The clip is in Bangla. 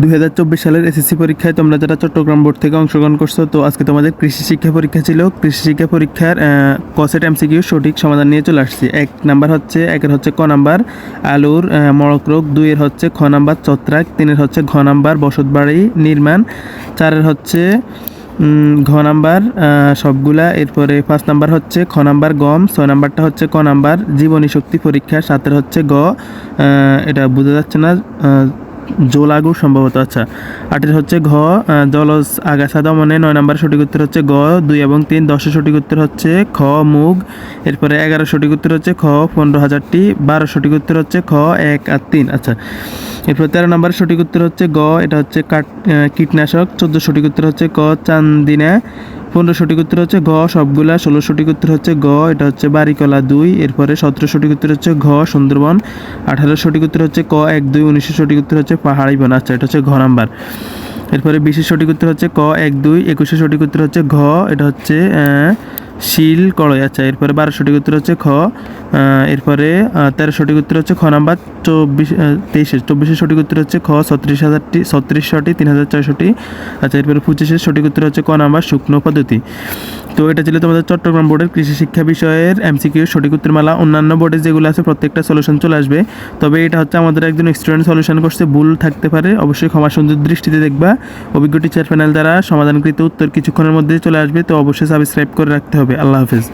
দুই হাজার চব্বিশ সালের এসএসসি পরীক্ষায় তোমরা যারা চট্টগ্রাম বোর্ড থেকে অংশগ্রহণ করছ, তো আজকে তোমাদের কৃষি শিক্ষা পরীক্ষা ছিল। কৃষি শিক্ষা পরীক্ষার কসেট এমসিকিউ সঠিক সমাধান নিয়ে চলে আসছি। এক নাম্বার হচ্ছে, একের হচ্ছে ক নাম্বার, আলুর মড়ক রোগ, দুইয়ের হচ্ছে খ নাম্বার ছত্রাক, তিনের হচ্ছে ঘ নাম্বার বসতবাড়ি নির্মাণ, চারের হচ্ছে ঘ নাম্বার সবগুলা, এরপরে পাঁচ নাম্বার হচ্ছে খ নাম্বার গম, ছয় নাম্বারটা হচ্ছে ক নাম্বার জীবনী শক্তি পরীক্ষা, সাতের হচ্ছে গ এটা বোঝা যাচ্ছে না জোলাগু সম্ভবত আচ্ছা। আটের হচ্ছে ঘ জলজ আগাছা দমনে নয় নাম্বার সঠিক উত্তর হচ্ছে গ, দুই এবং তিন, দশের সঠিক উত্তর হচ্ছে খ, মুগ। এরপরে এগারো সঠিক উত্তর হচ্ছে খ, পনেরো হাজারটি। বারো সঠিক উত্তর হচ্ছে খ, এক আর তিন আচ্ছা। এরপর তেরো নম্বর সঠিক উত্তর হচ্ছে গ, এটা হচ্ছে কাট কীটনাশক। চোদ্দ সঠিক উত্তর হচ্ছে ক, চান্দিনা। পনেরো সঠিক উত্তর হচ্ছে ঘ, সবগুলা ষোলো সঠিক উত্তর হচ্ছে গ এটা হচ্ছে বাড়িকলা দুই, এরপরে সতেরো উত্তর হচ্ছে ঘ, সুন্দরবন, আঠারো উত্তর হচ্ছে ক, এক দুই উনিশশো সঠিক উত্তর হচ্ছে পাহাড়ি বন আচ্ছা এটা হচ্ছে ঘ নাম্বার। এরপরে বিশেষ সঠিক উত্তর হচ্ছে ক, এক দুই, একুশে সঠিক উত্তর হচ্ছে ঘ, এটা হচ্ছে শিল কড়াই আচ্ছা এরপরে বারো সঠিক উত্তর হচ্ছে খ এরপরে তেরোশোটি উত্তর হচ্ছে খ নাম্বার, চব্বিশ তেইশে চব্বিশের সঠিক উত্তর হচ্ছে খ ছত্রিশ হাজারটি ছত্রিশশোটি তিন হাজার ছয়শোটি আচ্ছা এরপরে পঁচিশের সঠিক উত্তর হচ্ছে ক নাম্বার, শুকনো পদ্ধতি। তো এটা ছিল তোমাদের চট্টগ্রাম বোর্ডের কৃষি শিক্ষা বিষয়ের এমসিকিউ, সঠিক উত্তর মালা অন্যান্য বোর্ডে যেগুলো আছে প্রত্যেকটা সলিউশন চলে আসবে। তবে এটা হচ্ছে আমাদের একজন স্টুডেন্ট সলিউশন করছে, ভুল থাকতে পারে, অবশ্যই ক্ষমা সুন্দর দৃষ্টিতে দেখবা। অভিজ্ঞ টিচার প্যানেল দ্বারা সমাধানকৃত উত্তর কিছুক্ষণের মধ্যে চলে আসবে, তো অবশ্যই সাবস্ক্রাইব করে রাখতে হবে। আল্লাহ হাফেজ।